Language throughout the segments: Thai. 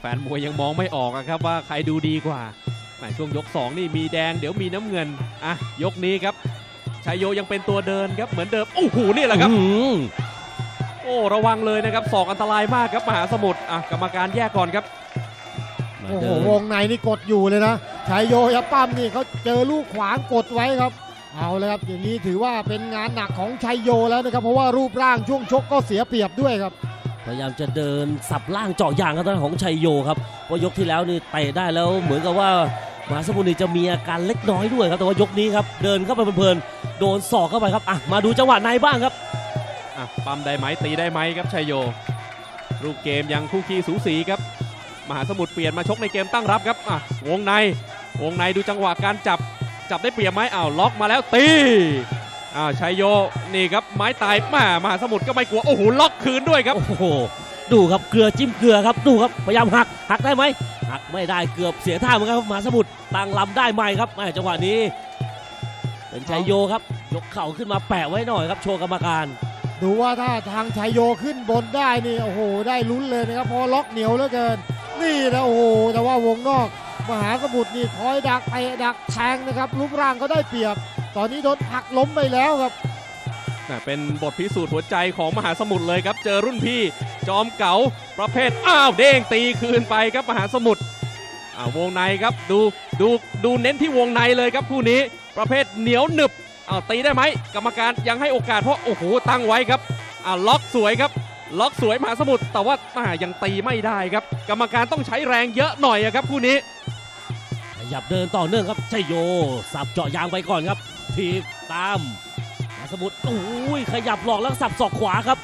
แฟนมวยยังมองไม่ออกอะครับว่าใครดูดีกว่าแหมช่วงยก 2 นี่มีแดงเดี๋ยวมีน้ำเงินอะยกนี้ครับชัยโยยังเป็นตัวเดินครับเหมือนเดิมโอ้โหนี่แหละครับอื้อหือโอ้ระวังเลยนะครับศอกอันตรายมากครับมหาสมุทรอะกรรมการแยกก่อนครับมาโอ้โหเดินวงในนี่กดอยู่เลยนะชัยโยยาปั้มนี่เขาเจอลูกขวางกดไว้ครับ เอาเลยครับอย่างนี้ถือว่าเป็นงานหนักของชัยโยแล้วนะครับเพราะว่ารูปร่างช่วงชกก็เสียเปรียบด้วยครับ พยายามจะเดินสับล่างเจาะยางครับทางด้านของชัยโยครับเพรายกที่แล้วนี่เตะได้แล้วเหมือนกับว่ามหาสมุทรนี่จะมีอาการเล็กน้อยด้วยครับแต่ว่ายกนี้ครับเดินเข้าไปเพลินๆโดนศอกเข้าไปครับอะมาดูจังหวะในบ้างครับอะปั๊มได้ไหมตีได้ไหมครับชัยโยรูปเกมยังคู่ขี้สูสีครับมหาสมุทรเปลี่ยนมาชกในเกมตั้งรับครับอะวงในวงในดูจังหวะการจับจับได้เปรียบไหมอ้าวล็อกมาแล้วตี อ้าวชัยโยนี่ครับไม้ตายมามหาสมุทรก็ไม่กลัว โอ้โหล็อกคืนด้วยครับ โอ้โห ดูครับเกลือจิ้มเกลือครับดูครับพยายามหักหักได้ไหมหักไม่ได้เกือบเสียท่าเหมือนกันครับมหาสมุทรตั้งลำได้ไหมครับแม่จังหวะนี้ เป็นชัยโยครับยกเข่าขึ้นมาแปะไว้หน่อยครับโชว์กรรมการ ดูว่าถ้าทางชัยโยขึ้นบนได้นี่โอ้โห ได้ลุ้นเลยนะครับเพราะล็อกเหนียวเหลือเกิน นี่นะโอ้โหแต่ว่าวงนอก มหาสมุทรนี่คอยดักเตะดักแทงนะครับรูปร่างก็ได้เปรียบ ตอนนี้โดนหักล้มไปแล้วครับน่ะเป็นบทพิสูจน์หัวใจของมหาสมุทรเลยครับ เจอรุ่นพี่จอมเก๋าประเภทอ้าวเด้งตีคืนไปครับมหาสมุทรอ้าววงในครับดูดูดูเน้นที่วงในเลยครับคู่นี้ประเภทเหนียวหนึบอ้าวตีได้ไหมกรรมการยังให้โอกาสเพราะโอ้โหตั้งไว้ครับอ้าวล็อกสวยครับ ล็อกสวยมหาสมุทรแต่ว่าอ่ายังตีไม่ได้ครับ กรรมการต้องใช้แรงเยอะหน่อยอะครับคู่นี้ขยับเดินต่อเนื่องครับชัยโยสับเจาะยางไปก่อนครับ ทีบตามมหาสมุทรโอ้ยขยับหลอกแล้วสับศอกขวาครับ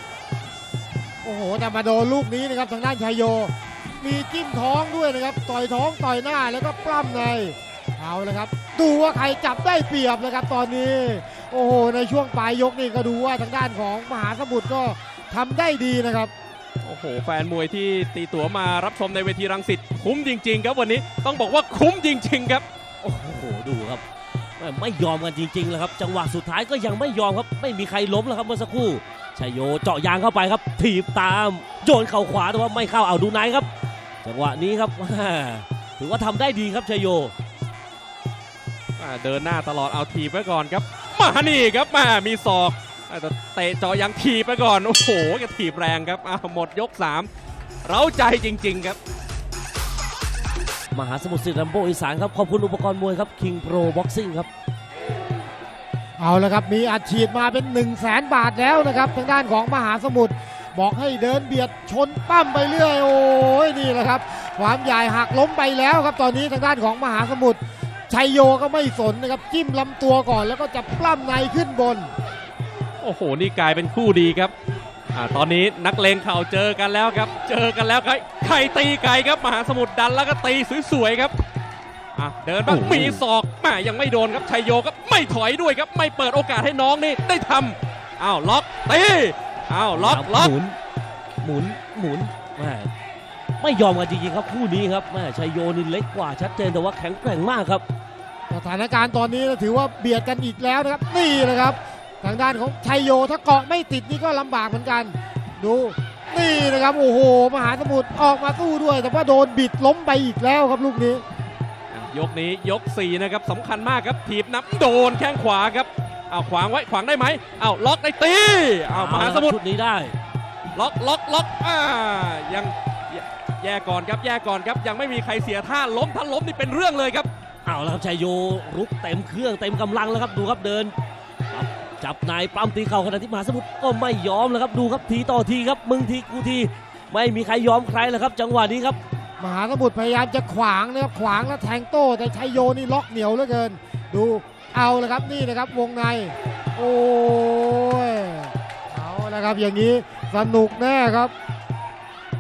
โอ้โหแต่มาโดนลูกนี้นะครับทางด้านชัยโย มีจิ้มท้องด้วยนะครับต่อยท้องต่อยหน้าแล้วก็ปล้ำในเอาเลยครับ ดูว่าใครจับได้เปรียบนะครับตอนนี้ โอ้โหในช่วงปลายยกนี่ก็ดูว่าทางด้านของมหาสมุทรก็ทำได้ดีนะครับโอ้โห แฟนมวยที่ตีตั๋วมารับชมในเวทีรังสิตคุ้มจริง ๆ ครับวันนี้ต้องบอกว่าคุ้มจริง ๆ ครับ โอ้โห ดูครับแม่ ไม่ยอมกันจริงๆเลยครับ จังหวะสุดท้ายก็ยังไม่ยอมครับ ไม่มีใครล้มแล้วครับเมื่อสักครู่ชัยโยเจาะยางเข้าไปครับ ถีบตามโยนเข่าขวาแต่ว่าไม่เข้าเอาดูไนครับ จังหวะนี้ครับถือว่าทำได้ดีครับชัยโยเดินหน้าตลอดเอาทีบไว้ก่อนครับมานี่ครับมามีศอกแต่เตะเจอยังทีบไปก่อนโอ้โหแกถีบแรงครับอ่าหมดยก 3 เร้าใจจริง ๆ ครับ มหาสมุทรสิรัมโบอีสานครับ ขอบคุณอุปกรณ์มวยครับ King Pro Boxing ครับ เอาละครับ มีอัดฉีดมาเป็น 1 0 0 0 0แสนบาทแล้วนะครับ ทางด้านของมหาสมุทรบอกให้เดินเบียดชนปั้มไปเรื่อย โอ้ยนี่แหละครับ ความใหญ่หักล้มไปแล้วครับ ตอนนี้ทางด้านของมหาสมุทรชัยโยก็ไม่สนนะครับ จิ้มลำตัวก่อนแล้วก็จะปล้ำในขึ้นบน โอ้โห นี่กลายเป็นคู่ดีครับอ่าตอนนี้นักเลงเข่าเจอกันแล้วครับ เจอกันแล้วใครใครตีไกลครับมหาสมุทรดันแล้วก็ตีสวยๆครับอะเดินบ้างโอ้โหมีศอกแม่ยังไม่โดนครับชัยโยก็ไม่ถอยด้วยครับ ไม่เปิดโอกาสให้น้องนี่ได้ทำอ้าวล็อกตีอ้าวล็อกล็อกหมุนหมุนหมุนแม่ไม่ยอมกันจริงๆครับคู่นี้ครับแม่ชัยโยนี่เล็กกว่าชัดเจนแต่ว่าแข็งแกร่งมากครับ สถานการณ์ตอนนี้ถือว่าเบียดกันอีกแล้วนะครับนี่นะครับ ทางด้านของชัยโยถ้าเกาะไม่ติดนี่ก็ลำบากเหมือนกัน ดู นี่นะครับโอ้โหมหาสมุทรออกมาสู้ด้วย แต่ว่าโดนบิดล้มไปอีกแล้วครับลูกนี้ ยกนี้ยก4นะครับสำคัญมากครับถีบน้ำโดนแข้งขวาครับอ้าวขวางไว้ขวางได้ไหมอ้าวล็อกได้ตีอ้าวมหาสมุทรชุดนี้ได้ ล็อกล็อกล็อกอ่ายังแยแย่ก่อนครับแย่ก่อนครับยังไม่มีใครเสียท่าล้มถ้าล้มนี่เป็นเรื่องเลยครับเอาแล้วครับชัยโยรุกเต็มเครื่องเต็มกำลังแล้วครับดูครับเดินครับ จับนายปั้มตีเข่าขณะที่มหาสมุทรก็ไม่ยอมแล้วครับดูครับทีต่อทีครับมึงทีกูทีไม่มีใครยอมใครแล้วครับ จังหวะนี้ครับมหาสมุทรพยายามจะขวางนะครับขวางแล้วแทงโต้แต่ชัยโยนี่ล็อกเหนียวเหลือเกิน ดูเอาเลยครับนี่นะครับวงใน โอ้ยเอาละครับอย่างนี้สนุกแน่ครับ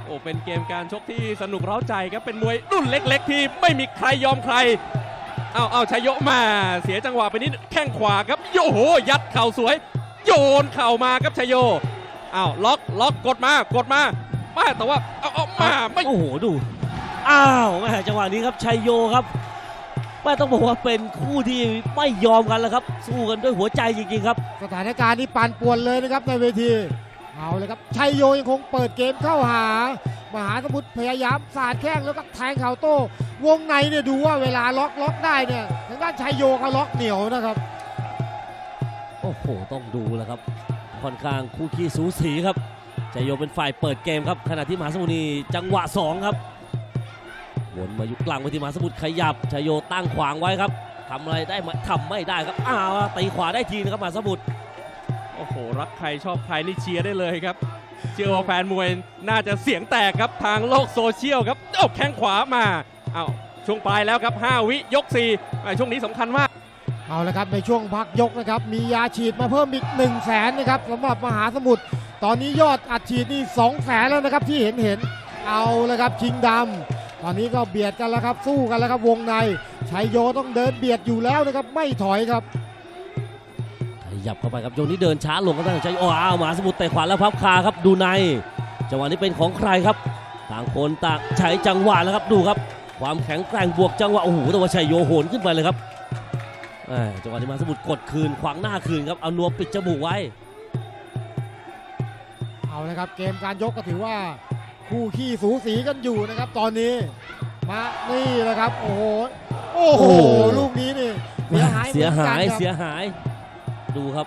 โอ้เป็นเกมการชกที่สนุกเร้าใจครับเป็นมวยรุ่นเล็ก ๆ ที่ไม่มีใครยอมใคร เอาเอาชัยโยมาเสียจังหวะไปนิดแข้งขวาครับโยโหยัดเข่าสวย โยนเข่ามาครับชัยโยอ้าวล็อกล็อกกดมากดมามาแต่ว่าเอาเอามาไม่โอ้โหดูอ้าวแม่จังหวะนี้ครับชัยโยครับแม่ต้องบอกว่าเป็นคู่ที่ไม่ยอมกันแล้วครับ สู้กันด้วยหัวใจจริงๆครับ สถานการณ์นี้ปั่นป่วนเลยนะครับในเวทีเอาเลยครับชัยโยยังคงเปิดเกมเข้าหา มหาสมุทรพยายามสาดแข้งแล้วก็แทงเข่าโต้ วงในเนี่ยดูว่าเวลาล็อกล็อกได้เนี่ยทางด้านชัยโยเขาล็อกเหนียวนะครับ โอ้โห ต้องดูแล้วครับ ค่อนข้างคู่ขี้สูสีครับชัยโยเป็นฝ่ายเปิดเกมครับ ขณะที่มหาสมุทรนี่จังหวะ 2 ครับวนมายุกกลางไปที่มหาสมุทรขยับชัยโยตั้งขวางไว้ครับทำอะไรได้ไหมทำไม่ได้ครับอ้าวตีขวาได้ทีนะครับมหาสมุทรโอ้โห รักใครชอบใครนี่เชียร์ได้เลยครับ เชื่อว่าแฟนมวยน่าจะเสียงแตกครับทางโลกโซเชียลครับเอ้แข้งขวามาเอาช่วงปลายแล้วครับ 5 วิยก4ช่วงนี้สำคัญมาก เอาละครับในช่วงพักยกนะครับ มียาฉีดมาเพิ่มอีก 1 0 0 0 0แสนนะครับสำหรับมหาสมุทรตอนนี้ยอดอัดฉีดนี่2 0 0แสนแล้วนะครับที่เห็นเห็นเอาละครับชิงดำตอนนี้ก็เบียดกันแล้วครับสู้กันแล้วครับวงในชัยโยต้องเดินเบียดอยู่แล้วนะครับไม่ถอยครับ ยับเข้าไปครับโยงนี้เดินช้าลงก็ตั้งใจโอ้อ้าวมหาสมุทรเตะขวาแล้วพับคาครับดูใน จังหวะนี้เป็นของใครครับ ต่างคนต่างใช้จังหวะแล้วครับดูครับ ความแข็งแกร่งบวกจังหวะโอ้โหแต่ว่าชัยโยโหนขึ้นไปเลยครับแหม่จังหวะนี้มหาสมุทรกดคืนขวางหน้าคืนครับเอานวมปิดจมูกไว้ เอาละครับเกมการยกก็ถือว่าคู่ขี้สูสีกันอยู่นะครับ ตอนนี้มานี่แหละครับโอ้โหโอ้โห โอ้โห ลูกนี้นี่เสียหายเสียหายมือนกันครับเสียหาย ดูครับ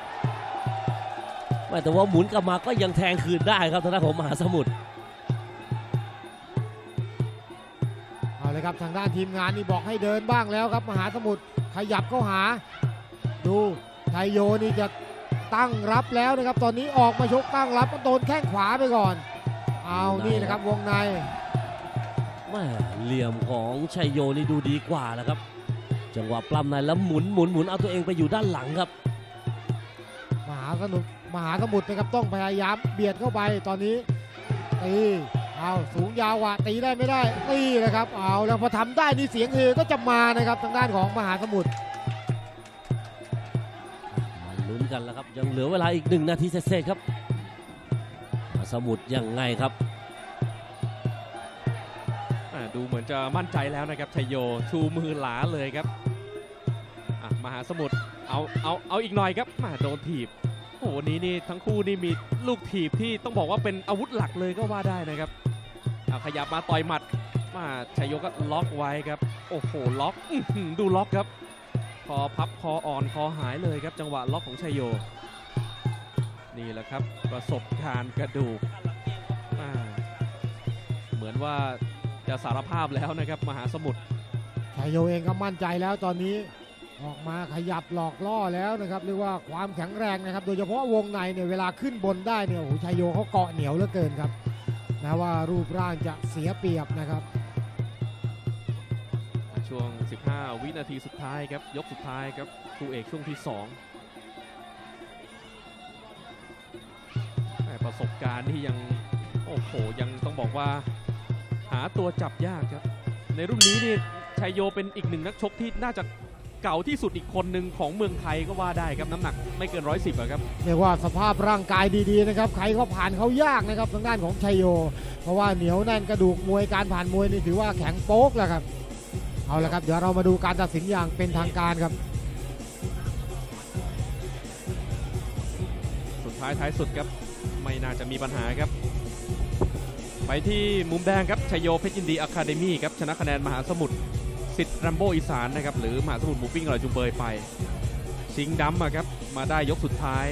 แม่แต่ว่าหมุนกลับมาก็ยังแทงคืนได้ครับทางด้านของมหาสมุทรเอาเลยครับทางด้านทีมงานนี่บอกให้เดินบ้างแล้วครับมหาสมุทรขยับเข้าหา ดูไทยโยนี่จะตั้งรับแล้วนะครับ ตอนนี้ออกมาชกตั้งรับก็โดนแข้งขวาไปก่อน เอานี่นะครับวงในแม่เหลี่ยมของชัยโยนี่ดูดีกว่านะครับ จังหวะปล้ำในแล้วหมุนหมุนหมุนเอาตัวเองไปอยู่ด้านหลังครับมหาสนุกมหาสมุทรนะครับต้องพยายามเบียดเข้าไปตอนนี้ตีเอาสูงยาวอะตีได้ไม่ได้ตีนะครับเอาแล้วพอทำได้นี่เสียงเฮก็จะมานะครับทางด้านของมหาสมุทรมาลุ้นกันแล้วครับยังเหลือเวลาอีกหนึ่งนาทีเศษๆครับมหาสมุทรยังไงครับอะดูเหมือนจะมั่นใจแล้วนะครับชัยโยชูมือหลาเลยครับอะมหาสมุทรเอาเอาเอาอีกหน่อยครับมาโดนถีบ โอ้โหนี้นี่ทั้งคู่นี่มีลูกถีบที่ต้องบอกว่าเป็นอาวุธหลักเลยก็ว่าได้นะครับเอาขยับมาต่อยหมัดมาชัยโยก็ล็อกไว้ครับ โอ้โหล็อกอดูล็อกครับคอพับคออ่อนคอหายเลยครับ จังหวะล็อกของชัยโย นี่แหละครับประสบการณ์กระดูกเหมือนว่าจะสารภาพแล้วนะครับมหาสมุทรชัยโยเองก็มั่นใจแล้วตอนนี้ ออกมาขยับหลอกล่อแล้วนะครับเรียกว่าความแข็งแรงนะครับ โดยเฉพาะวงในเนี่ยเวลาขึ้นบนได้เนี่ยโอ้โหชัยโยเขาเกาะเหนียวเหลือเกินครับนะว่ารูปร่างจะเสียเปรียบนะครับ ช่วง 15 วินาทีสุดท้ายครับ ยกสุดท้ายครับคู่เอกช่วงที่ 2 ประสบการณ์ที่ยัง โอ้โห ยังต้องบอกว่า หาตัวจับยากครับ ในรุ่นนี้นี่ชัยโยเป็นอีกหนึ่งนักชกที่น่าจะ เก่าที่สุดอีกคนหนึ่งของเมืองไทยก็ว่าได้ครับน้ำหนักไม่เกิน 110อะครับ เรียกว่าสภาพร่างกายดีๆนะครับใครก็ผ่านเขายากนะครับทางด้านของชัยโย เพราะว่าเหนียวแน่นกระดูกมวยการผ่านมวยนี่ถือว่าแข็งโป๊กแล้วครับเอาละครับเดี๋ยวเรามาดูการตัดสินอย่างเป็นทางการครับ สุดท้ายท้ายสุดครับไม่น่าจะมีปัญหาครับ ไปที่มุมแดงครับชัยโยเพชรยินดีอะคาเดมี่ครับชนะคะแนนมหาสมุทร สิทธิ์รัมโบอีสานนะครับหรือมหาสมุทรหมูปิ้งอร่อยจุงเบยไป ชิงดำอะครับมาได้ยกสุดท้าย